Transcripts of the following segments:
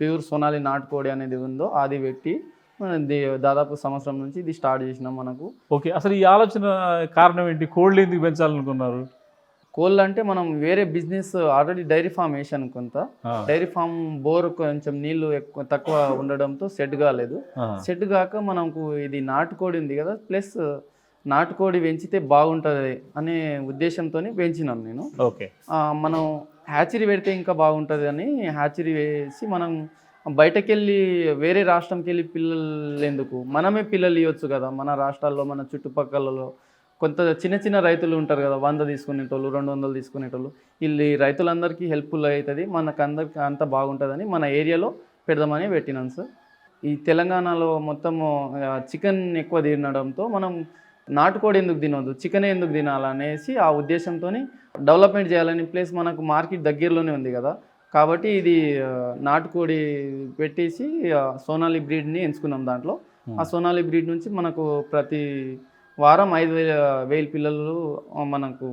Pure Sonali నాటుకోడి అనేది ఉందో అది పెట్టి దాదాపు సంవత్సరం నుంచి ఇది స్టార్ట్ చేసినాం మనకు. ఓకే అసలు ఈ ఆలోచన కారణం ఏంటి? కోళ్ళు ఎందుకు పెంచాలనుకున్నారు? కోళ్ళు అంటే మనం వేరే బిజినెస్ ఆల్రెడీ డైరీ ఫామ్ వేసాను కొంత. డైరీ ఫామ్ బోర్ కొంచెం నీళ్ళు ఎక్కువ తక్కువ ఉండడంతో సెట్ కాలేదు. సెట్ కాక మనకు ఇది నాటుకోడి ఉంది కదా ప్లస్ నాటుకోడి పెంచితే బాగుంటుంది అనే ఉద్దేశంతో పెంచినాం నేను. ఓకే. మనం హ్యాచరీ పెడితే ఇంకా బాగుంటుంది అని హ్యాచరీ వేసి మనం బయటకు వెళ్ళి వేరే రాష్ట్రంకి వెళ్ళి పిల్లలు ఎందుకు మనమే పిల్లలు ఇవ్వచ్చు కదా. మన రాష్ట్రాల్లో మన చుట్టుపక్కలలో కొంత చిన్న చిన్న రైతులు ఉంటారు కదా. వంద తీసుకునేటోళ్ళు రెండు వందలు తీసుకునేటోళ్ళు. వీళ్ళు రైతులందరికీ హెల్ప్ఫుల్ అవుతుంది మనకు అందరికి అంత బాగుంటుందని మన ఏరియాలో పెడదామని పెట్టినాను సార్. ఈ తెలంగాణలో మొత్తము చికెన్ ఎక్కువ తినడంతో మనం నాటుకోడి ఎందుకు తినొద్దు? చికెన్ ఎందుకు తినాలనేసి ఆ ఉద్దేశంతో డెవలప్మెంట్ చేయాలని ప్లేస్ మనకు మార్కెట్ దగ్గరలోనే ఉంది కదా. కాబట్టి ఇది నాటుకోడి పెట్టేసి సోనాలి బ్రీడ్ని ఎంచుకున్నాం దాంట్లో. ఆ సోనాలి బ్రీడ్ నుంచి మనకు ప్రతి వారం ఐదు వేల వేల పిల్లలు మనకు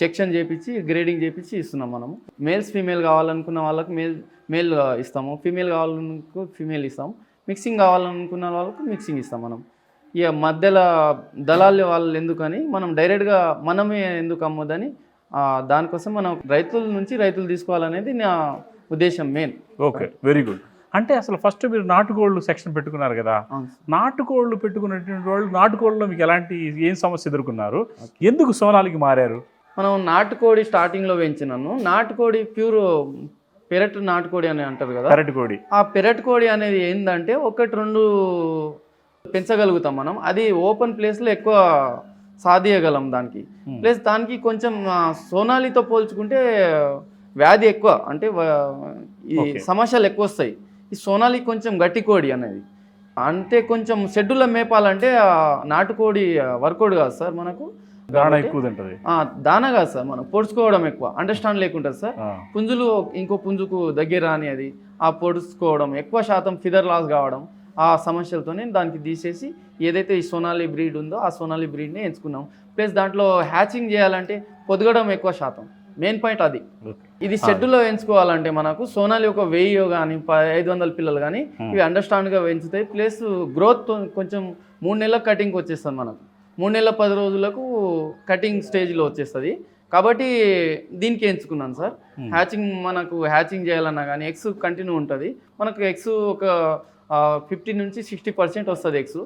సెక్షన్ చేపించి గ్రేడింగ్ చేపించి ఇస్తున్నాం మనము. మేల్స్ ఫీమేల్ కావాలనుకున్న వాళ్ళకి మేల్ మేల్ ఇస్తాము. ఫీమేల్ కావాలనుకో ఫీమేల్ ఇస్తాము. మిక్సింగ్ కావాలనుకున్న వాళ్ళకు మిక్సింగ్ ఇస్తాం మనం. ఇక మధ్యలో దళాలు వాళ్ళు ఎందుకని మనం డైరెక్ట్గా మనమే ఎందుకు అమ్మొద్దని ఆ, దానికోసం మనం రైతుల నుంచి రైతులు తీసుకోవాలనేది నా ఉద్దేశం మెయిన్ ఓకే వెరీ గుడ్ అంటే అసలు ఫస్ట్ మీరు నాటుకోళ్ళు సెక్షన్ పెట్టుకున్నారు కదా. నాటుకోళ్ళు పెట్టుకున్నటువంటి వాళ్ళు నాటుకోళ్ళలో మీకు ఎలాంటి ఏం సమస్య ఎదుర్కొన్నారు? ఎందుకు సోనాలికి మారారు? మనం నాటుకోడి స్టార్టింగ్లో పెంచినాను నాటుకోడి ప్యూర్ పెరట్ నాటుకోడి అని అంటారు కదా. కరెక్ట్ కోడి ఆ పెరట్ కోడి అనేది ఏంటంటే ఒకటి రెండు పెంచగలుగుతాం మనం. అది ఓపెన్ ప్లేస్లో ఎక్కువ సాధియగలం దానికి. ప్లస్ దానికి కొంచెం సోనాలితో పోల్చుకుంటే వ్యాధి ఎక్కువ. అంటే ఈ. సమస్యలు ఎక్కువ వస్తాయి. ఈ సోనాలి కొంచెం గట్టి కోడి అనేది. అంటే కొంచెం షెడ్యూల్లో మేపాలంటే నాటుకోడి వర్కౌట్ కాదు సార్ మనకు. దాణ ఎక్కువ తింటది. ఆ, దానా కాదు సార్ మనం. పొడుచుకోవడం ఎక్కువ. అండర్స్టాండ్ లేకుంటుంది సార్. పుంజులు ఇంకో పుంజుకు దగ్గర రాని అది ఆ పొడుచుకోవడం ఎక్కువ శాతం ఫిదర్ లాస్ కావడం. ఆ సమస్యలతోనే దానికి తీసేసి ఏదైతే ఈ సోనాలి బ్రీడ్ ఉందో ఆ సోనాలి బ్రీడ్ని ఎంచుకున్నాం. ప్లస్ దాంట్లో హ్యాచింగ్ చేయాలంటే పొదగడం ఎక్కువ శాతం. మెయిన్ పాయింట్ అది. ఇది షెడ్యూల్లో ఎంచుకోవాలంటే మనకు సోనాలి ఒక వెయ్యి కానీ ఐదు వందల పిల్లలు కానీ Hmm. ఇవి అండర్స్టాండ్గా పెంచుతాయి ప్లస్ గ్రోత్ కొంచెం మూడు నెలలకు కటింగ్ వచ్చేస్తుంది మనకు. మూడు నెలల పది రోజులకు కటింగ్ స్టేజ్లో వచ్చేస్తుంది. కాబట్టి దీనికి ఎంచుకున్నాను సార్. హ్యాచింగ్ మనకు హ్యాచింగ్ చేయాలన్నా కానీ ఎగ్స్ కంటిన్యూ ఉంటుంది. మనకు ఎగ్స్ ఒక ఫిఫ్టీ నుంచి సిక్స్టీ పర్సెంట్ వస్తుంది ఎగ్స్